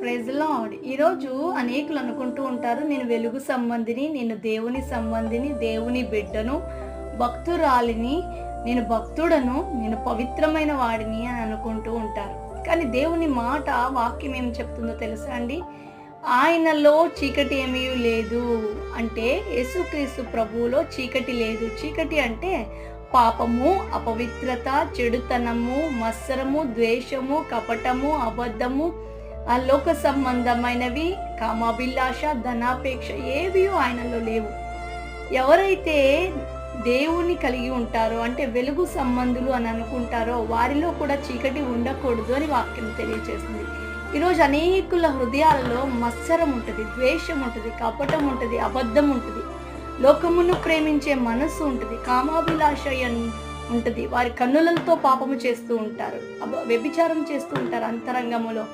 Praise lord ఈరోజు అనేకులు అనుకుంటూ ఉంటారు నేను వెలుగు సంబంధిని నేను దేవుని సంబంధిని దేవుని బిడ్డను భక్తురాలిని నేను భక్తుడను నేను పవిత్రమైన వాడిని అని అనుకుంటూ ఉంటారు. కానీ దేవుని మాట వాక్యం ఏం చెప్తుందో తెలుసా అండి? ఆయనలో చీకటి ఏమీ లేదు. అంటే యేసుక్రీస్తు ప్రభువులో చీకటి లేదు. చీకటి అంటే పాపము అపవిత్రత చెడుతనము మత్సరము ద్వేషము కపటము అబద్ధము ఆ లోక సంబంధమైనవి కామాభిలాష ధనాపేక్ష ఏవి ఆయనలో లేవు. ఎవరైతే దేవుని కలిగి ఉంటారో అంటే వెలుగు సంబంధులు అని అనుకుంటారో వారిలో కూడా చీకటి ఉండకూడదు అని వాక్యం తెలియజేస్తుంది ఈరోజు అనేకుల హృదయాలలో మత్సరం ఉంటుంది ద్వేషం ఉంటుంది కపటం ఉంటుంది అబద్ధం ఉంటుంది. లోకమును ప్రేమించే మనస్సు ఉంటుంది కామాభిలాష ఉంటుంది. వారి కన్నులతో పాపము చేస్తూ ఉంటారు వ్యభిచారం చేస్తూ ఉంటారు అంతరంగములో.